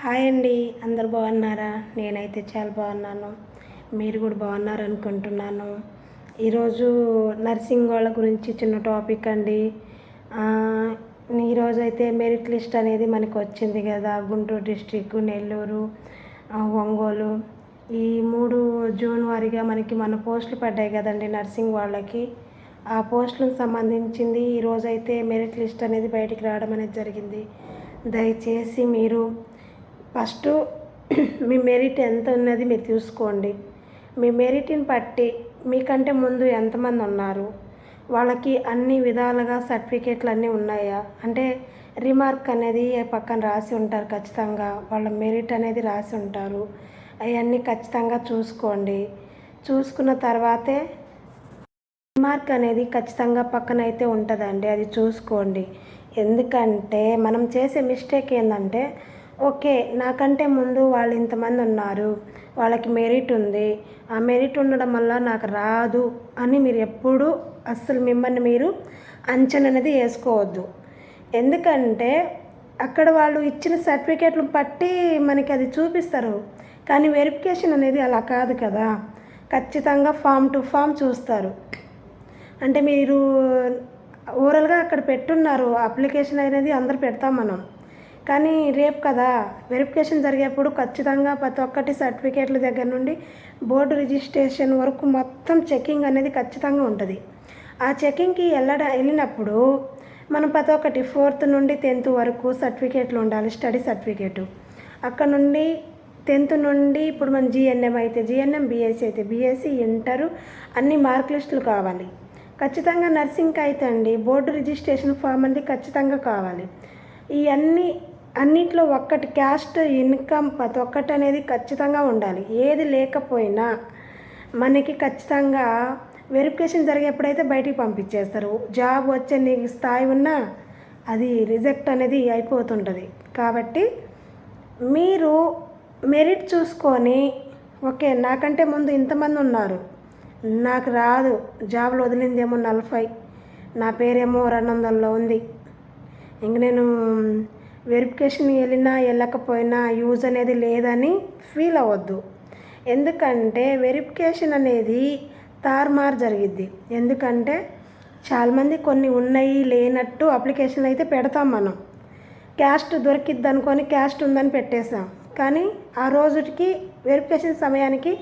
Hi అండి. అందరు బాగున్నారా? నేనైతే చాలా బాగున్నాను. మీరు కూడా బాగున్నారు అనుకుంటున్నాను ఈరోజు నర్సింగ్ వాళ్ళ గురించి చిన్న టాపిక్ అండి. ఈరోజు అయితే మెరిట్ లిస్ట్ అనేది మనకు వచ్చింది కదా. గుంటూరు డిస్టిక్ నెల్లూరు ఒంగోలు. ఈ మూడు జూన్ వారీగా మనకి మన పోస్టులు పడ్డాయి కదండి నర్సింగ్ వాళ్ళకి. ఆ పోస్టులకు సంబంధించింది ఈరోజు అయితే మెరిట్ లిస్ట్ అనేది బయటికి రావడం అనేది జరిగింది. దయచేసి మీరు ఫస్ట్ మీ మెరిట్ ఎంత ఉన్నది మీరు చూసుకోండి. మీ మెరిట్ని బట్టి మీకంటే ముందు ఎంతమంది ఉన్నారు? వాళ్ళకి అన్ని విధాలుగా సర్టిఫికేట్లు అన్నీ ఉన్నాయా? అంటే రిమార్క్ అనేది పక్కన రాసి ఉంటారు ఖచ్చితంగా. వాళ్ళ మెరిట్ అనేది రాసి ఉంటారు. అవన్నీ ఖచ్చితంగా చూసుకోండి. చూసుకున్న తర్వాతే రిమార్క్ అనేది ఖచ్చితంగా పక్కన అయితే ఉంటుందండి. అది చూసుకోండి. ఎందుకంటే మనం చేసే మిస్టేక్ ఏంటంటే ఓకే నాకంటే ముందు వాళ్ళు ఇంతమంది ఉన్నారు వాళ్ళకి మెరిట్ ఉంది. ఆ మెరిట్ ఉండడం వల్ల నాకు రాదు అని మీరు ఎప్పుడూ అస్సలు మిమ్మల్ని మీరు అంచనా అనేది వేసుకోవద్దు. ఎందుకంటే అక్కడ వాళ్ళు ఇచ్చిన సర్టిఫికేట్లు బట్టి మనకి అది చూపిస్తారు. కానీ వెరిఫికేషన్ అనేది అలా కాదు కదా. ఖచ్చితంగా ఫామ్ టు ఫామ్ చూస్తారు. అంటే మీరు ఓవరాల్గా అక్కడ పెట్టున్నారు అప్లికేషన్ అనేది అందరు పెడతాం మనం. కానీ రేపు కదా వెరిఫికేషన్ జరిగేప్పుడు ఖచ్చితంగా ప్రతి ఒక్కటి సర్టిఫికేట్ల దగ్గర నుండి బోర్డు రిజిస్ట్రేషన్ వరకు మొత్తం చెకింగ్ అనేది ఖచ్చితంగా ఉంటుంది. ఆ చెకింగ్కి వెళ్ళడ వెళ్ళినప్పుడు మనం ప్రతి ఒక్కటి ఫోర్త్ నుండి టెన్త్ వరకు సర్టిఫికేట్లు ఉండాలి స్టడీ సర్టిఫికేటు. అక్కడ నుండి టెన్త్ నుండి ఇప్పుడు మన జిఎన్ఎం అయితే G N M B Sc అయితే బీఎస్సీ ఇంటరు అన్ని మార్క్ లిస్టులు కావాలి. ఖచ్చితంగా నర్సింగ్కి అయితే అండి బోర్డు రిజిస్ట్రేషన్ ఫామ్ అనేది ఖచ్చితంగా కావాలి. ఇవన్నీ అన్నిట్లో ఒక్కటి క్యాస్ట్ ఇన్కమ్ ప్రతి ఒక్కటి అనేది ఖచ్చితంగా ఉండాలి. ఏది లేకపోయినా మనకి ఖచ్చితంగా వెరిఫికేషన్ జరిగేప్పుడైతే బయటికి పంపించేస్తారు. జాబ్ వచ్చే నీకు స్థాయి ఉన్నా అది రిజెక్ట్ అనేది అయిపోతుంటుంది. కాబట్టి మీరు మెరిట్ చూసుకొని ఓకే నాకంటే ముందు ఇంతమంది ఉన్నారు. నాకు రాదు. జాబ్లో వదిలిందేమో నలభై. నా పేరేమో రెండు వందల్లో ఉంది. ఇంక నేను వెరిఫికేషన్ వెళ్ళినా వెళ్ళకపోయినా యూజ్ అనేది లేదని ఫీల్ అవ్వద్దు. ఎందుకంటే వెరిఫికేషన్ అనేది తారుమారు జరిగిద్ది. ఎందుకంటే చాలామంది కొన్ని ఉన్నాయి లేనట్టు అప్లికేషన్లు అయితే పెడతాం మనం. క్యాస్ట్ దొరికిద్ది అనుకొని క్యాస్ట్ ఉందని పెట్టేశాం. కానీ ఆ రోజుకి వెరిఫికేషన్ సమయానికి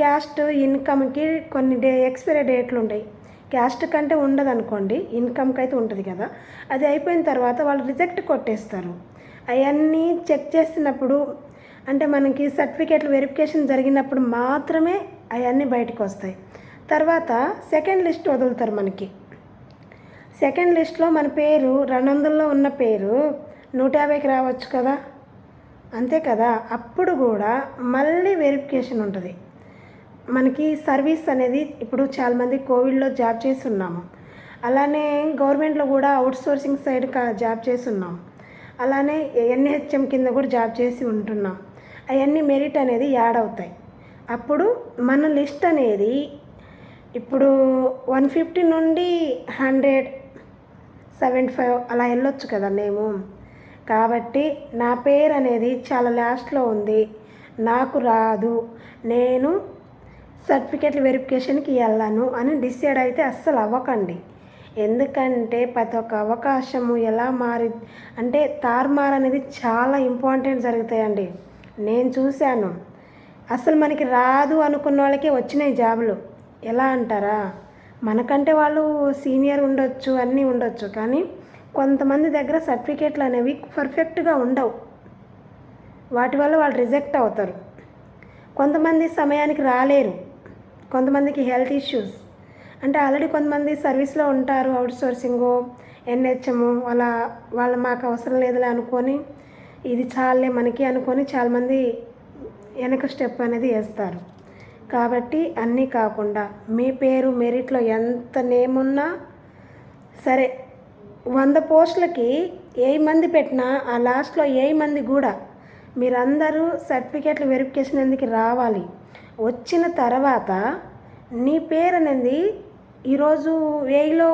క్యాస్ట్ ఇన్కమ్కి కొన్ని డే ఎక్స్పైరీ డేట్లు ఉంటాయి. క్యాస్ట్ కంటే ఉండదు అనుకోండి ఇన్కమ్కి అయితే ఉంటుంది కదా. అది అయిపోయిన తర్వాత వాళ్ళు రిజెక్ట్ కొట్టేస్తారు. అవన్నీ చెక్ చేసినప్పుడు అంటే మనకి సర్టిఫికేట్లు వెరిఫికేషన్ జరిగినప్పుడు మాత్రమే అవన్నీ బయటకు వస్తాయి తర్వాత సెకండ్ లిస్ట్ వదులుతారు మనకి. సెకండ్ లిస్ట్లో మన పేరు రెండు వందల్లో ఉన్న పేరు నూట యాభైకి రావచ్చు కదా. అంతే కదా. అప్పుడు కూడా మళ్ళీ వెరిఫికేషన్ ఉంటుంది. మనకి సర్వీస్ అనేది ఇప్పుడు చాలామంది కోవిడ్లో జాబ్ చేసి ఉన్నాము అలానే గవర్నమెంట్లో కూడా అవుట్సోర్సింగ్ సైడ్ కా- జాబ్ చేసి అలానే ఎన్హెచ్ఎం కింద కూడా జాబ్ చేసి ఉంటున్నాం. అవన్నీ మెరిట్ అనేది యాడ్ అవుతాయి. అప్పుడు మన లిస్ట్ అనేది ఇప్పుడు వన్ ఫిఫ్టీ నుండి హండ్రెడ్ సెవెంటీ ఫైవ్ అలా వెళ్ళొచ్చు కదా మేము. కాబట్టి నా పేరు అనేది చాలా లాస్ట్లో ఉంది. నాకు రాదు. నేను సర్టిఫికేట్ల వెరిఫికేషన్కి వెళ్ళాను అని డిసైడ్ అయితే అస్సలు అవ్వకండి. ఎందుకంటే ప్రతి ఒక్క అవకాశము ఎలా మారి అంటే తారుమారు అనేది చాలా ఇంపార్టెంట్ జరుగుతాయండి. నేను చూశాను. అసలు మనకి రాదు అనుకున్న వాళ్ళకే వచ్చినాయి జాబులు. ఎలా అంటారా? మనకంటే వాళ్ళు సీనియర్ ఉండొచ్చు అన్నీ ఉండొచ్చు. కానీ కొంతమంది దగ్గర సర్టిఫికేట్లు అనేవి పర్ఫెక్ట్గా ఉండవు. వాటి వల్ల వాళ్ళు రిజెక్ట్ అవుతారు. కొంతమంది సమయానికి రాలేరు. కొంతమందికి హెల్త్ ఇష్యూస్. అంటే ఆల్రెడీ కొంతమంది సర్వీస్లో ఉంటారు అవుట్ సోర్సింగ్ ఎన్హెచ్ఎం వాళ్ళ వాళ్ళ మాకు అవసరం లేదులే అనుకొని ఇది చాలే మనకి అనుకొని చాలామంది వెనక స్టెప్ అనేది వేస్తారు. కాబట్టి అన్నీ కాకుండా మీ పేరు మెరిట్లో ఎంత నేమ్ ఉన్నా సరే వంద పోస్టులకి ఏ మంది పెట్టినా ఆ లాస్ట్లో ఏ మంది కూడా మీరందరూ సర్టిఫికేట్ల వెరిఫికేషన్ ఎందుకు రావాలి? వచ్చిన తర్వాత నీ పేరు అనేది ఈరోజు వేయిలో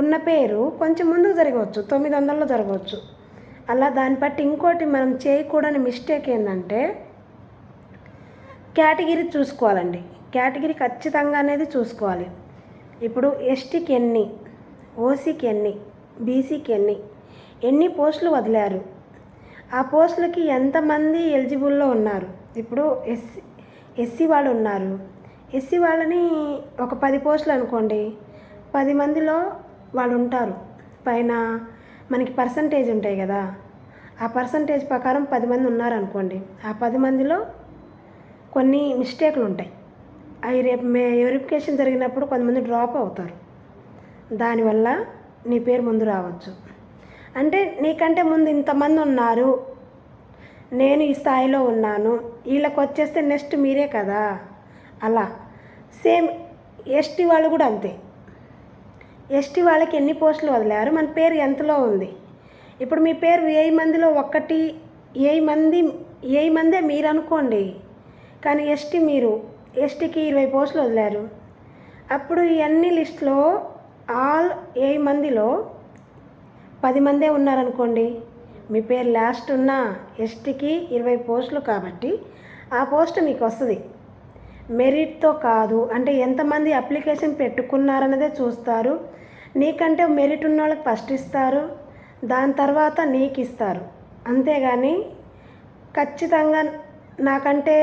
ఉన్న పేరు కొంచెం ముందుకు జరగవచ్చు తొమ్మిది వందల్లో జరగవచ్చు. అలా దాన్ని బట్టి ఇంకోటి మనం చేయకూడని మిస్టేక్ ఏంటంటే కేటగిరీ చూసుకోవాలండి. కేటగిరీ ఖచ్చితంగా అనేది చూసుకోవాలి. ఇప్పుడు ఎస్టీకి ఎన్ని ఓసీకి ఎన్ని బీసీకి ఎన్ని ఎన్ని పోస్టులు వదిలారు? ఆ పోస్టులకి ఎంతమంది ఎలిజిబుల్లో ఉన్నారు? ఇప్పుడు ఎస్సీ ఎస్సీ వాళ్ళు ఉన్నారు ఎస్సీ వాళ్ళని ఒక పది పోస్టులు అనుకోండి పది మందిలో వాళ్ళు ఉంటారు పైన మనకి పర్సంటేజ్ ఉంటాయి కదా. ఆ పర్సంటేజ్ ప్రకారం పది మంది ఉన్నారనుకోండి ఆ పది మందిలో కొన్ని మిస్టేక్లు ఉంటాయి. అవి రేపు మే వెరిఫికేషన్ జరిగినప్పుడు కొంతమంది డ్రాప్ అవుతారు. దానివల్ల నీ పేరు ముందు రావచ్చు. అంటే నీకంటే ముందు ఇంతమంది ఉన్నారు నేను ఈ స్థాయిలో ఉన్నాను. వీళ్ళకి వచ్చేస్తే నెక్స్ట్ మీరే కదా? అలా. సేమ్ ఎస్టీ వాళ్ళు కూడా అంతే. ఎస్టీ వాళ్ళకి ఎన్ని పోస్టులు వదిలారు? మన పేరు ఎంతలో ఉంది? ఇప్పుడు మీ పేరు వెయ్యి మందిలో ఒక్కటి వెయ్యి మంది వెయ్యి మందే మీరు అనుకోండి కానీ ఎస్టీ మీరు ఎస్టీకి ఇరవై పోస్టులు వదిలారు. అప్పుడు ఇవన్నీ లిస్టులో ఆల్ ఏ మందిలో పది మందే ఉన్నారనుకోండి. మీ పేరు లాస్ట్ ఉన్న ఎస్టీకి ఇరవై పోస్టులు కాబట్టి ఆ పోస్ట్ మీకు వస్తుంది. మెరిట్తో కాదు అంటే ఎంతమంది అప్లికేషన్ పెట్టుకున్నారన్నదే చూస్తారు. నీకంటే మెరిట్ ఉన్న వాళ్ళకి ఫస్ట్ ఇస్తారు దాని తర్వాత నీకు ఇస్తారు. అంతేగాని ఖచ్చితంగా నాకంటే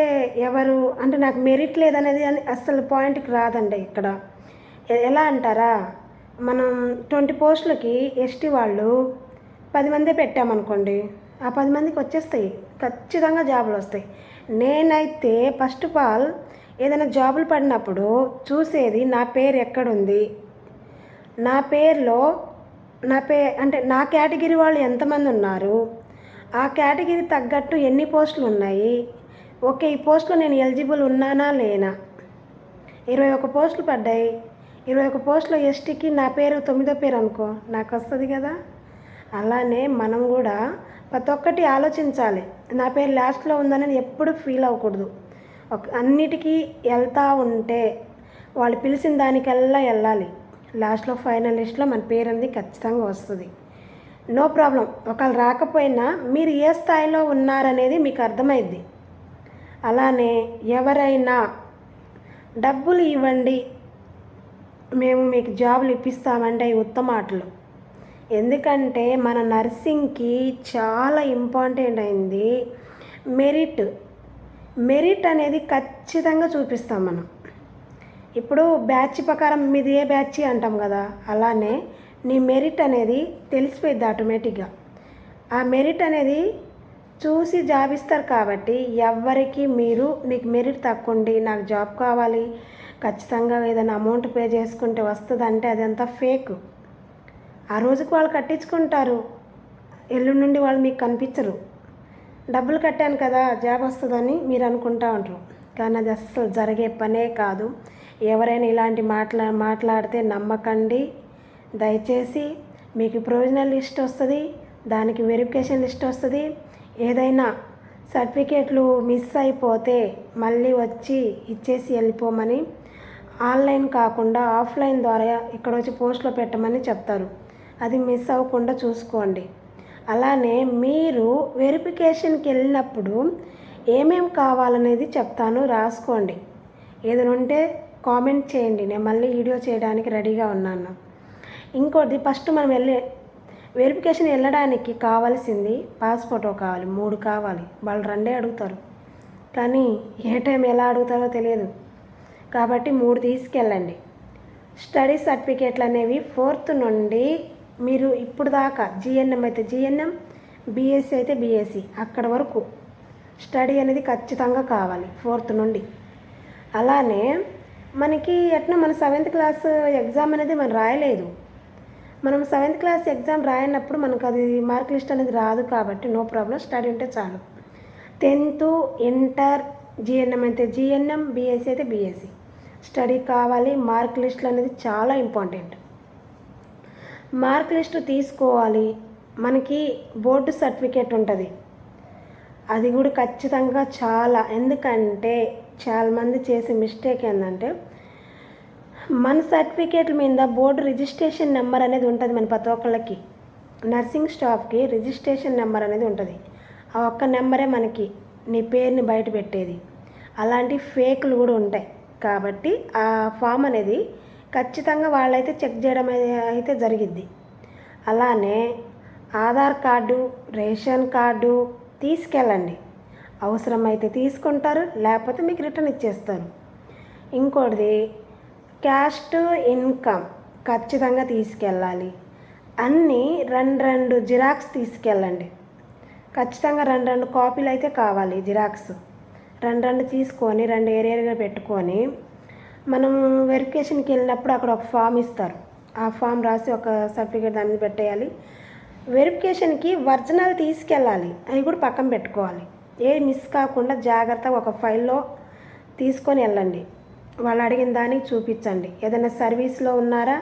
ఎవరు అంటే నాకు మెరిట్ లేదనేది అని అస్సలు పాయింట్కి రాదండి ఇక్కడ. ఎలా అంటారా? మనం ట్వంటీ పోస్టులకి ఎస్టీ వాళ్ళు పది మందే పెట్టామనుకోండి ఆ పది మందికి వచ్చేస్తాయి ఖచ్చితంగా జాబులు వస్తాయి. నేనైతే ఫస్ట్ ఆఫ్ ఆల్ ఏదైనా జాబులు పడినప్పుడు చూసేది నా పేరు ఎక్కడుంది నా పేరులో నా పే అంటే నా కేటగిరీ వాళ్ళు ఎంతమంది ఉన్నారు ఆ కేటగిరీ తగ్గట్టు ఎన్ని పోస్టులు ఉన్నాయి ఓకే ఈ పోస్టులో నేను ఎలిజిబుల్ ఉన్నానా లేనా ఇరవై ఒక పోస్టులు పడ్డాయి ఇరవై ఒక పోస్టులో ఎస్టీకి నా పేరు తొమ్మిదో పేరు అనుకో నాకు వస్తుంది కదా. అలానే మనం కూడా ప్రతి ఒక్కటి ఆలోచించాలి. నా పేరు లాస్ట్లో ఉందని ఎప్పుడు ఫీల్ అవ్వకూడదు. ఒక అన్నిటికీ వెళ్తూ ఉంటే వాళ్ళు పిలిచిన దానికల్లా వెళ్ళాలి లాస్ట్లో ఫైనల్ లిస్ట్లో మన పేరు అనేది ఖచ్చితంగా వస్తుంది. No problem. ఒకవేళ రాకపోయినా మీరు ఏ స్థాయిలో ఉన్నారనేది మీకు అర్థమైద్ది. అలానే ఎవరైనా డబ్బులు ఇవ్వండి. మేము మీకు జాబులు ఇప్పిస్తామంటే అవి ఉత్తమాటలు. ఎందుకంటే మన నర్సింగ్కి చాలా ఇంపార్టెంట్ అయింది మెరిట్. మెరిట్ అనేది ఖచ్చితంగా చూపిస్తాం మనం. ఇప్పుడు బ్యాచ్ ప్రకారం మీది ఏ బ్యాచ్ అంటాం కదా అలానే నీ మెరిట్ అనేది తెలిసిపోయింది ఆటోమేటిక్గా. ఆ మెరిట్ అనేది చూసి జాబ్ ఇస్తారు కాబట్టి ఎవరికి మీరు నీకు మెరిట్ తక్కువ ఉండి నాకు జాబ్ కావాలి ఖచ్చితంగా ఏదైనా అమౌంట్ పే చేసుకుంటే వస్తుంది అంటే అదంతా ఫేక్. ఆ రోజుకి వాళ్ళు కట్టించుకుంటారు. ఎల్లుండి నుండి వాళ్ళు మీకు కనిపించరు. డబ్బులు కట్టాను కదా జాబ్ వస్తుందని మీరు అనుకుంటా ఉంటారు కానీ అది అస్సలు జరిగే పనే కాదు. ఎవరైనా ఇలాంటి మాట్లా మాట్లాడితే నమ్మకండి. దయచేసి మీకు ప్రొవిజనల్ లిస్ట్ వస్తుంది దానికి వెరిఫికేషన్ లిస్ట్ వస్తుంది. ఏదైనా సర్టిఫికేట్లు మిస్ అయిపోతే మళ్ళీ వచ్చి ఇచ్చేసి వెళ్ళిపోమని ఆన్లైన్ కాకుండా ఆఫ్లైన్ ద్వారా ఇక్కడ వచ్చి పోస్ట్లో పెట్టమని చెప్తారు. అది మిస్ అవ్వకుండా చూసుకోండి. అలానే మీరు వెరిఫికేషన్కి వెళ్ళినప్పుడు ఏమేమి కావాలనేది చెప్తాను రాసుకోండి. ఏదైనా ఉంటే కామెంట్ చేయండి. నేను మళ్ళీ వీడియో చేయడానికి రెడీగా ఉన్నాను. ఇంకోటి ఫస్ట్ మనం వెళ్ళే వెరిఫికేషన్ వెళ్ళడానికి కావాల్సింది పాస్ఫోటో కావాలి మూడు కావాలి. వాళ్ళు రెండే అడుగుతారు. కానీ ఏ టైం ఎలా అడుగుతారో తెలియదు. కాబట్టి మూడు తీసుకెళ్ళండి. స్టడీ సర్టిఫికేట్లు అనేవి ఫోర్త్ నుండి మీరు ఇప్పుడు దాకా జిఎన్ఎం అయితే జిఎన్ఎం బీఎస్సీ అయితే బీఎస్సీ అక్కడ వరకు స్టడీ అనేది ఖచ్చితంగా కావాలి ఫోర్త్ నుండి. అలానే మనకి ఎట్లా మన సెవెంత్ క్లాస్ ఎగ్జామ్ అనేది మనం రాయలేదు. మనం సెవెంత్ క్లాస్ ఎగ్జామ్ రాయనప్పుడు మనకు అది మార్క్ లిస్ట్ అనేది రాదు కాబట్టి నో ప్రాబ్లం స్టడీ ఉంటే చాలు. Tenth inter G N M అయితే G N M B Sc అయితే బీఎస్సీ స్టడీ కావాలి మార్క్ లిస్ట్లు అనేది చాలా ఇంపార్టెంట్. మార్క్ లిస్టు తీసుకోవాలి. మనకి బోర్డు సర్టిఫికేట్ ఉంటుంది. అది కూడా ఖచ్చితంగా చాలా ఎందుకంటే చాలామంది చేసే మిస్టేక్ ఏంటంటే మన సర్టిఫికేట్ మీద బోర్డు రిజిస్ట్రేషన్ నెంబర్ అనేది ఉంటుంది మన ప్రతి ఒక్కళ్ళకి. నర్సింగ్ స్టాఫ్కి రిజిస్ట్రేషన్ నెంబర్ అనేది ఉంటుంది. ఆ ఒక్క నెంబరే మనకి నీ పేరుని బయట పెట్టేది. అలాంటి ఫేక్లు కూడా ఉంటాయి. కాబట్టి ఆ ఫామ్ అనేది ఖచ్చితంగా వాళ్ళైతే చెక్ చేయడం అయితే జరిగిద్ది. అలానే ఆధార్ కార్డు రేషన్ కార్డు తీసుకెళ్ళండి. అవసరమైతే తీసుకుంటారు లేకపోతే మీకు రిటర్న్ ఇచ్చేస్తారు. ఇంకోటిది క్యాస్ట్ ఇన్కమ్ ఖచ్చితంగా తీసుకెళ్ళాలి. అన్నీ రెండు రెండు జిరాక్స్ తీసుకెళ్ళండి. ఖచ్చితంగా రెండు రెండు కాపీలు అయితే కావాలి జిరాక్స్. రెండు రెండు తీసుకొని రెండు ఏరియాగా పెట్టుకొని మనం వెరిఫికేషన్కి వెళ్ళినప్పుడు అక్కడ ఒక ఫామ్ ఇస్తారు. ఆ ఫామ్ రాసి ఒక సర్టిఫికేట్ దాని మీద పెట్టేయాలి. వెరిఫికేషన్కి ఒరిజినల్ తీసుకెళ్ళాలి. అవి కూడా పక్కన పెట్టుకోవాలి. ఏ మిస్ కాకుండా జాగ్రత్తగా ఒక ఫైల్లో తీసుకొని వెళ్ళండి. వాళ్ళు అడిగిన దానికి చూపించండి. ఏదైనా సర్వీస్లో ఉన్నారా?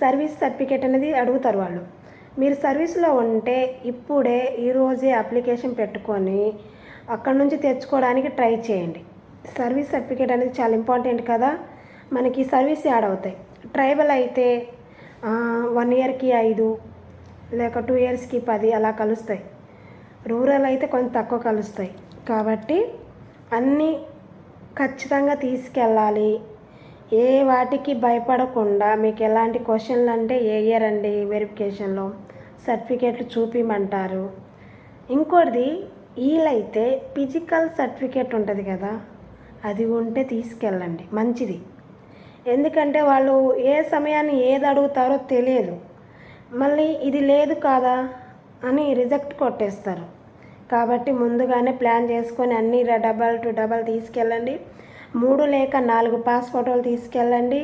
సర్వీస్ సర్టిఫికేట్ అనేది అడుగుతారు వాళ్ళు. మీరు సర్వీస్లో ఉంటే ఇప్పుడే ఈరోజే అప్లికేషన్ పెట్టుకొని అక్కడ నుంచి తెచ్చుకోవడానికి ట్రై చేయండి. సర్వీస్ సర్టిఫికేట్ అనేది చాలా ఇంపార్టెంట్ కదా. మనకి సర్వీస్ యాడ్ అవుతాయి. ట్రైబల్ అయితే వన్ ఇయర్కి ఐదు లేక టూ ఇయర్స్కి పది అలా కలుస్తాయి. రూరల్ అయితే కొంచెం తక్కువ కలుస్తాయి. కాబట్టి అన్నీ ఖచ్చితంగా తీసుకెళ్ళాలి. ఏ వాటికి భయపడకుండా మీకు ఎలాంటి క్వశ్చన్లు అంటే ఏ ఇయర్ అండి వెరిఫికేషన్లో సర్టిఫికేట్లు చూపిమంటారు. ఇంకోటిది వీలైతే ఫిజికల్ సర్టిఫికేట్ ఉంటుంది కదా అది ఉంటే తీసుకెళ్ళండి. మంచిది. ఎందుకంటే వాళ్ళు ఏ సమయాన్ని ఏది అడుగుతారో తెలియదు. మళ్ళీ ఇది లేదు కాదా అని రిజెక్ట్ కొట్టేస్తారు. కాబట్టి ముందుగానే ప్లాన్ చేసుకొని అన్ని డబల్ టు డబల్ తీసుకెళ్ళండి. మూడు లేక నాలుగు పాస్ ఫోటోలు తీసుకెళ్ళండి.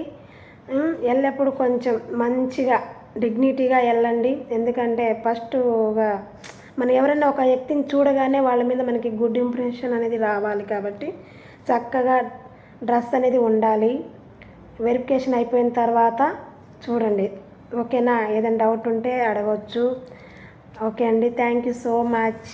వెళ్ళేప్పుడు కొంచెం మంచిగా డిగ్నిటీగా వెళ్ళండి ఎందుకంటే ఫస్ట్గా మనం ఎవరైనా ఒక వ్యక్తిని చూడగానే వాళ్ళ మీద మనకి గుడ్ ఇంప్రెషన్ అనేది రావాలి కాబట్టి చక్కగా డ్రెస్ అనేది ఉండాలి. వెరిఫికేషన్ అయిపోయిన తర్వాత చూడండి. ఓకేనా? ఏదైనా డౌట్ ఉంటే అడగవచ్చు ఓకే అండి. Thank you so much.